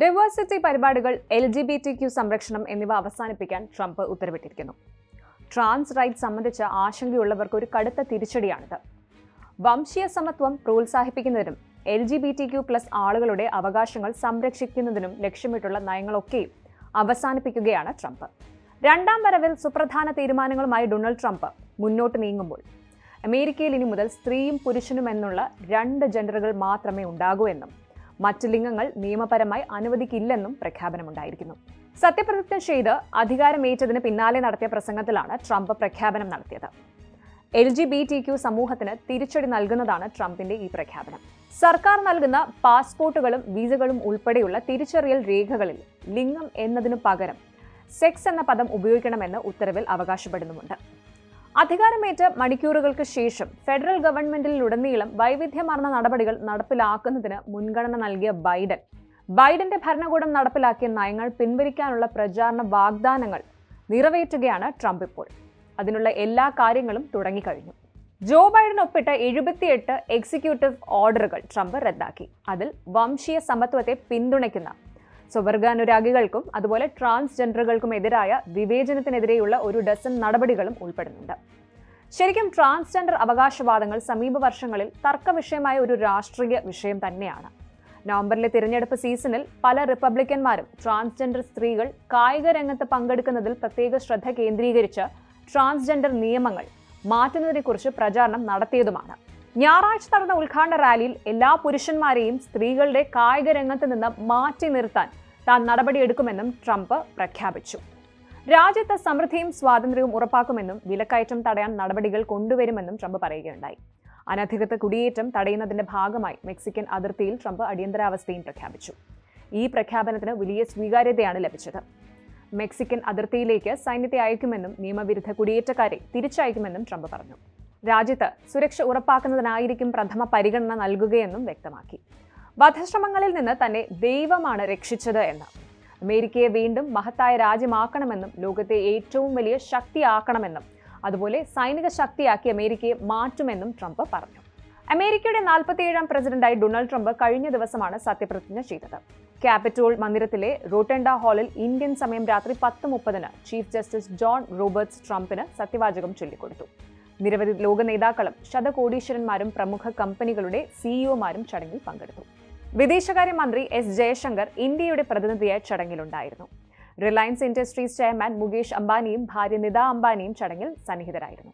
Diversity പരിപാടികൾ L G B T Q സംരക്ഷണം എന്നിവ അവസാനിപ്പിക്കാൻ ട്രംപ് ഉത്തരവിട്ടിരിക്കുന്നു. ട്രാൻസ് റൈറ്റ് സംബന്ധിച്ച ആശങ്കയുള്ളവർക്ക് ഒരു കടുത്ത തിരിച്ചടിയാണിത്. വംശീയ സമത്വം പ്രോത്സാഹിപ്പിക്കുന്നതിനും L G B T Q plus ആളുകളുടെ അവകാശങ്ങൾ സംരക്ഷിക്കുന്നതിനും ലക്ഷ്യമിട്ടുള്ള നയങ്ങളൊക്കെയും അവസാനിപ്പിക്കുകയാണ് ട്രംപ്. രണ്ടാം വരവിൽ സുപ്രധാന തീരുമാനങ്ങളുമായി ഡൊണാൾഡ് ട്രംപ് മുന്നോട്ട് നീങ്ങുമ്പോൾ അമേരിക്കയിൽ ഇനി മുതൽ സ്ത്രീയും പുരുഷനും എന്നുള്ള രണ്ട് ജെൻഡറുകൾ മാത്രമേ ഉണ്ടാകൂ എന്നും മറ്റ് ലിംഗങ്ങൾ നിയമപരമായി അനുവദിക്കില്ലെന്നും പ്രഖ്യാപനമുണ്ടായിരിക്കുന്നു. സത്യപ്രതിജ്ഞ ചെയ്ത് അധികാരമേറ്റതിന് പിന്നാലെ നടത്തിയ പ്രസംഗത്തിലാണ് ട്രംപ് പ്രഖ്യാപനം നടത്തിയത്. L G B T Q സമൂഹത്തിന് തിരിച്ചടി നൽകുന്നതാണ് ട്രംപിന്റെ ഈ പ്രഖ്യാപനം. സർക്കാർ നൽകുന്ന പാസ്പോർട്ടുകളും വീസകളും ഉൾപ്പെടെയുള്ള തിരിച്ചറിയൽ രേഖകളിൽ ലിംഗം എന്നതിനു പകരം സെക്സ് എന്ന പദം ഉപയോഗിക്കണമെന്ന് ഉത്തരവിൽ അവകാശപ്പെടുന്നുമുണ്ട്. അധികാരമേറ്റ് മണിക്കൂറുകൾക്ക് ശേഷം ഫെഡറൽ ഗവൺമെന്റിലുടനീളം വൈവിധ്യമാർന്ന നടപടികൾ നടപ്പിലാക്കുന്നതിന് മുൻഗണന നൽകിയ ബൈഡൻ. ബൈഡന്റെ ഭരണകൂടം നടപ്പിലാക്കിയ നയങ്ങൾ പിൻവലിക്കാനുള്ള പ്രചാരണ വാഗ്ദാനങ്ങൾ നിറവേറ്റുകയാണ് ട്രംപ് ഇപ്പോൾ. അതിനുള്ള എല്ലാ കാര്യങ്ങളും തുടങ്ങിക്കഴിഞ്ഞു. ജോ ബൈഡൻ ഒപ്പിട്ട എഴുപത്തിയെട്ട് എക്സിക്യൂട്ടീവ് ഓർഡറുകൾ ട്രംപ് റദ്ദാക്കി. അതിൽ വംശീയ സമത്വത്തെ പിന്തുണയ്ക്കുന്ന സ്വവർഗാനുരാഗികൾക്കും അതുപോലെ ട്രാൻസ്ജെൻഡറുകൾക്കും എതിരായ വിവേചനത്തിനെതിരെയുള്ള ഒരു ഡസൻ നടപടികളും ഉൾപ്പെടുന്നുണ്ട്. ശരിക്കും ട്രാൻസ്ജെൻഡർ അവകാശവാദങ്ങൾ സമീപ വർഷങ്ങളിൽ തർക്കവിഷയമായ ഒരു രാഷ്ട്രീയ വിഷയം തന്നെയാണ്. നവംബറിലെ തിരഞ്ഞെടുപ്പ് സീസണിൽ പല റിപ്പബ്ലിക്കന്മാരും ട്രാൻസ്ജെൻഡർ സ്ത്രീകൾ കായിക രംഗത്ത് പങ്കെടുക്കുന്നതിൽ പ്രത്യേക ശ്രദ്ധ കേന്ദ്രീകരിച്ച് ട്രാൻസ്ജെൻഡർ നിയമങ്ങൾ മാറ്റുന്നതിനെക്കുറിച്ച് പ്രചാരണം നടത്തിയതുമാണ്. ഞായറാഴ്ച നടന്ന ഉദ്ഘാടന റാലിയിൽ എല്ലാ പുരുഷന്മാരെയും സ്ത്രീകളുടെ കായിക രംഗത്ത് നിന്ന് മാറ്റി നിർത്താൻ താൻ നടപടിയെടുക്കുമെന്നും ട്രംപ് പ്രഖ്യാപിച്ചു. രാജ്യത്ത് സമൃദ്ധിയും സ്വാതന്ത്ര്യവും ഉറപ്പാക്കുമെന്നും വിലക്കയറ്റം തടയാൻ നടപടികൾ കൊണ്ടുവരുമെന്നും ട്രംപ് പറയുകയുണ്ടായി. അനധികൃത കുടിയേറ്റം തടയുന്നതിന്റെ ഭാഗമായി മെക്സിക്കൻ അതിർത്തിയിൽ ട്രംപ് അടിയന്തരാവസ്ഥയും പ്രഖ്യാപിച്ചു. ഈ പ്രഖ്യാപനത്തിന് വലിയ സ്വീകാര്യതയാണ് ലഭിച്ചത്. മെക്സിക്കൻ അതിർത്തിയിലേക്ക് സൈന്യത്തെ അയക്കുമെന്നും നിയമവിരുദ്ധ കുടിയേറ്റക്കാരെ തിരിച്ചയക്കുമെന്നും ട്രംപ് പറഞ്ഞു. രാജ്യത്ത് സുരക്ഷ ഉറപ്പാക്കുന്നതിനായിരിക്കും പ്രഥമ പരിഗണന നൽകുകയെന്നും വ്യക്തമാക്കി. വധശ്രമങ്ങളിൽ നിന്ന് തന്നെ ദൈവമാണ് രക്ഷിച്ചത് എന്ന്. അമേരിക്കയെ വീണ്ടും മഹത്തായ രാജ്യമാക്കണമെന്നും ലോകത്തെ ഏറ്റവും വലിയ ശക്തിയാക്കണമെന്നും അതുപോലെ സൈനിക ശക്തിയാക്കി അമേരിക്കയെ മാറ്റുമെന്നും ട്രംപ് പറഞ്ഞു. അമേരിക്കയുടെ നാൽപ്പത്തിയേഴാം പ്രസിഡന്റായി ഡൊണാൾഡ് ട്രംപ് കഴിഞ്ഞ ദിവസമാണ് സത്യപ്രതിജ്ഞ ചെയ്തത്. ക്യാപിറ്റോൾ മന്ദിരത്തിലെ റോട്ടൻഡ ഹാളിൽ ഇന്ത്യൻ സമയം രാത്രി പത്ത് മുപ്പതിന് ചീഫ് ജസ്റ്റിസ് ജോൺ റോബർട്ട്സ് ട്രംപിന് സത്യവാചകം ചൊല്ലിക്കൊടുത്തു. നിരവധി ലോക നേതാക്കളും ശതകോടീശ്വരന്മാരും പ്രമുഖ കമ്പനികളുടെ സിഇഒമാരും ചടങ്ങിൽ പങ്കെടുത്തു. വിദേശകാര്യമന്ത്രി എസ് ജയശങ്കർ ഇന്ത്യയുടെ പ്രതിനിധിയായി ചടങ്ങിലുണ്ടായിരുന്നു. റിലയൻസ് ഇൻഡസ്ട്രീസ് ചെയർമാൻ മുകേഷ് അംബാനിയും ഭാര്യ നിത അംബാനിയും ചടങ്ങിൽ സന്നിഹിതരായിരുന്നു.